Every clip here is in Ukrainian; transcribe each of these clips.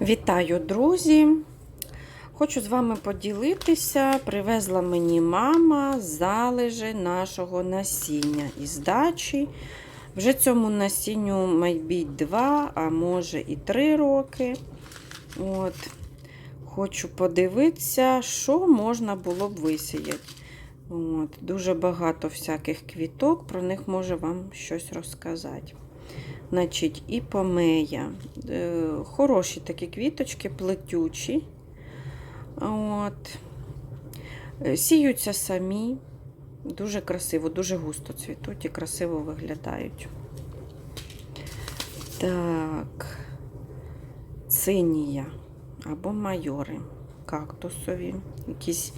Вітаю, друзі! Хочу з вами поділитися. Привезла мені мама залежи нашого насіння із дачі. Вже цьому насінню майбіть 2, а може і 3 роки. От. Хочу подивитися, що можна було б висіяти. От. Дуже багато всяких квіток, про них можу вам щось розказати. Значить, і. Е, Хороші такі квіточки, плетючі. От. Е, Сіються самі. Дуже красиво, дуже густо цвітуть і красиво виглядають. Так, цинія або майори кактусові, якісь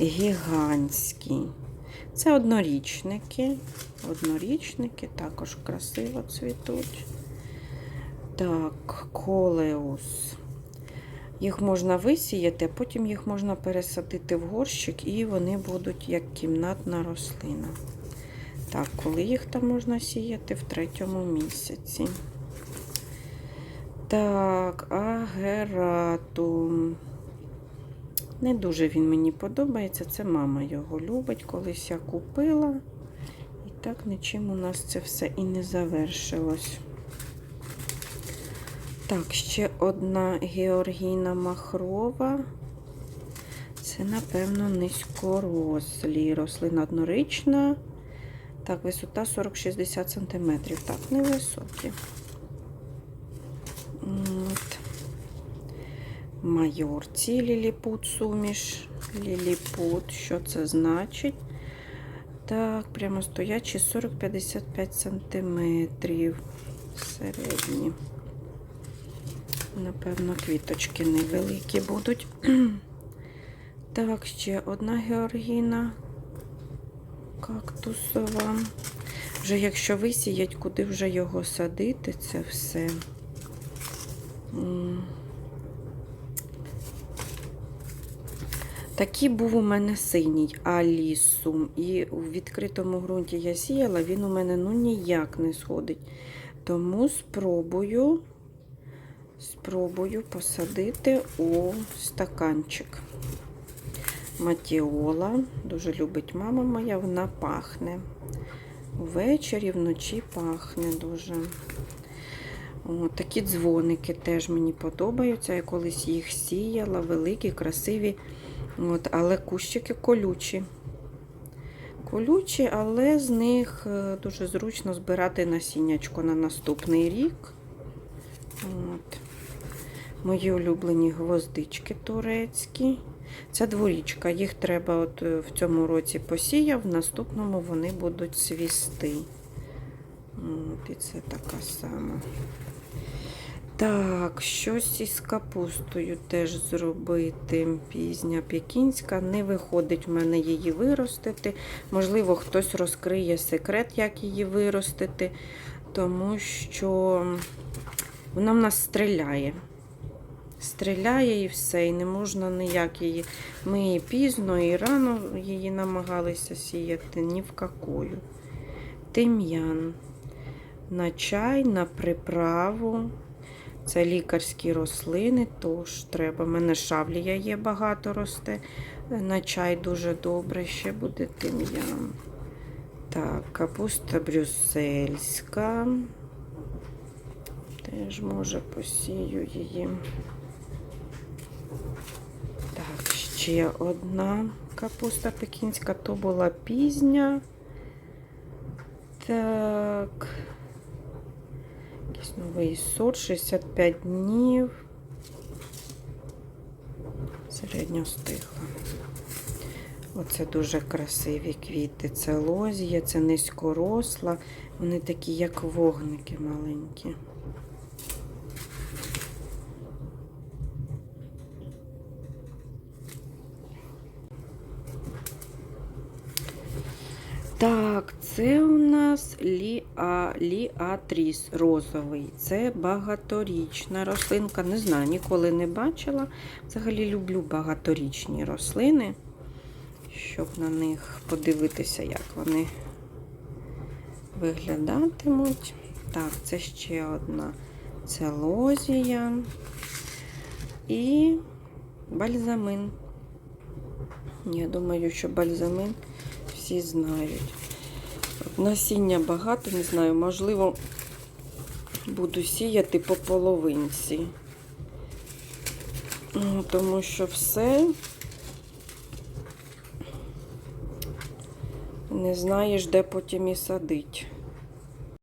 гігантські. Це однорічники. Однорічники також красиво цвітуть. Так, колеус. Їх можна висіяти, а потім їх можна пересадити в горщик, і вони будуть як кімнатна рослина. Так, коли їх там можна сіяти в третьому місяці. Так, агератум. Не дуже він мені подобається. Це мама його любить. Колись я купила. І так нічим у нас це все і не завершилось. Так, ще одна Георгіна Махрова. Це, напевно, низькорослі. Рослина однорічна. Так, висота 40-60 см. Так, невисокі. Майорці ліліпут суміш. Ліліпут. Що це значить? Так, прямо стоячі 40-55 см. Середні. Напевно, квіточки невеликі будуть. Так, ще одна георгіна кактусова. Вже якщо висіять, куди вже його садити, це все. Такий був у мене синій алісум. І у відкритому ґрунті я сіяла, він у мене ну ніяк не сходить. Тому спробую, спробую посадити у стаканчик. Матіола. Дуже любить мама моя, вона пахне. Ввечері, вночі пахне дуже. О, такі дзвоники теж мені подобаються. Я колись їх сіяла, великі, красиві. От, але кущики колючі. Колючі, але з них е, дуже зручно збирати насіннячко на наступний рік. От. Мої улюблені гвоздички турецькі. Це дворічка. Їх треба от е, в цьому році посіяв, в наступному вони будуть свісти. От, І це така сама. Так, щось із капустою теж зробити. Пізня пекінська. Не виходить в мене її виростити. Можливо, хтось розкриє секрет, як її виростити, тому що вона в нас стріляє. Стріляє і все, і не можна ніяк її. Ми і пізно, і рано її намагалися сіяти, ні в какую. Тим'ян. На чай, на приправу. Це лікарські рослини, тож треба. У мене шавлія є багато росте. На чай дуже добре, ще буде тим'ян. Так, капуста брюссельська. Теж може посію її. Так, ще одна капуста пекінська, то була пізня. Так. Новий сорт, 65 днів. Середньо стихла. Оце дуже красиві квіти. Це лозія, це низькоросла. Вони такі, як вогники маленькі. Так, це у нас ліа, ліатріс розовий. Це багаторічна рослинка. Не знаю, ніколи не бачила. Взагалі люблю багаторічні рослини, щоб на них подивитися, як вони виглядатимуть. Так, це ще одна. Це лозія. і бальзамин. Я думаю, що бальзамин всі знають. Насіння багато, не знаю, можливо, буду сіяти по половинці. Ну, Тому що все не знаєш, де потім і садить.